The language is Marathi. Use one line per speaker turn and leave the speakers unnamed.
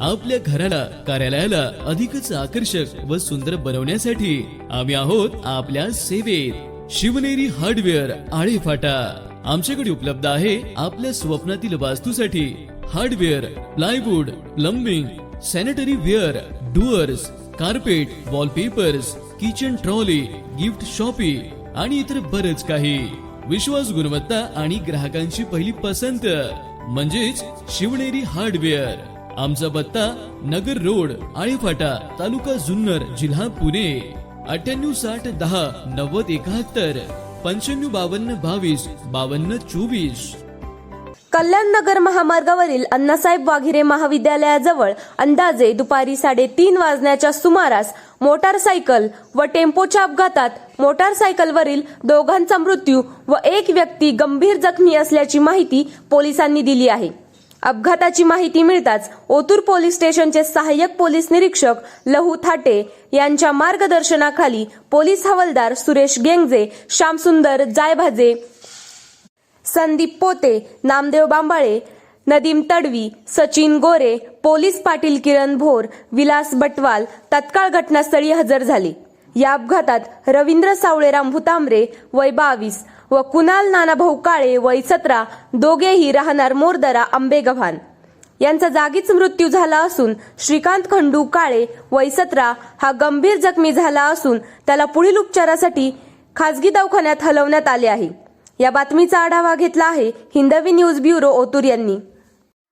आपल्या घराला कार्यालयाला अधिकच आकर्षक व सुंदर बनवण्यासाठी आम्ही आहोत आपल्या सेवेत. शिवनेरी हार्डवेअर आळे फाटा. आमच्याकडे उपलब्ध आहे आपल्या स्वप्नातील वास्तूसाठी hardware plywood plumbing sanitary ware doors carpet wallpapers kitchen trolley gift shoppe आणि इतर बरच काही. विश्वास गुणवत्ता आणि ग्राहकांची पहिली पसंत म्हणजेच शिवनेरी हार्डवेअर. आमचा पत्ता नगर रोड आळीफाटा तालुका जुन्नर जिल्हा पुणे. अठ्ठ्याण्णव साठ दहा नव्वद एकाहत्तर पंच्याण्णव बावन्न बावीस बावन्न चोवीस.
कल्याण नगर महामार्गावरील अण्णासाहेब वाघिरे महाविद्यालयाजवळ अंदाजे दुपारी साडेतीन वाजण्याच्या सुमारास मोटारसायकल व टेम्पोच्या अपघातात मोटारसायकलवरील दोघांचा मृत्यू व एक व्यक्ती गंभीर जखमी असल्याची माहिती पोलिसांनी दिली आहे. अपघाताची माहिती मिळताच ओतूर पोलीस स्टेशनचे सहाय्यक पोलीस निरीक्षक लहू थाटे यांच्या मार्गदर्शनाखाली पोलीस हवालदार सुरेश गेंगजे श्यामसुंदर जायभाजे संदीप पोते नामदेव बांबाळे नदीम तडवी सचिन गोरे पोलीस पाटील किरण भोर विलास बटवाल तत्काळ घटनास्थळी हजर झाले. या अपघातात रवींद्र सावळेराम भुतांबरे वय बावीस व कुणाल नानाभाऊ काळे वय सतरा दोघेही राहणार मोरदरा आंबेगव्हाण यांचा जागीच मृत्यू झाला असून श्रीकांत खंडू काळे वय सतरा हा गंभीर जखमी झाला असून त्याला पुढील उपचारासाठी खासगी दवाखान्यात हलवण्यात आले आहे. या बातमीचा आढावा घेतला आहे हिंदवी न्यूज ब्युरो ओतूर यांनी.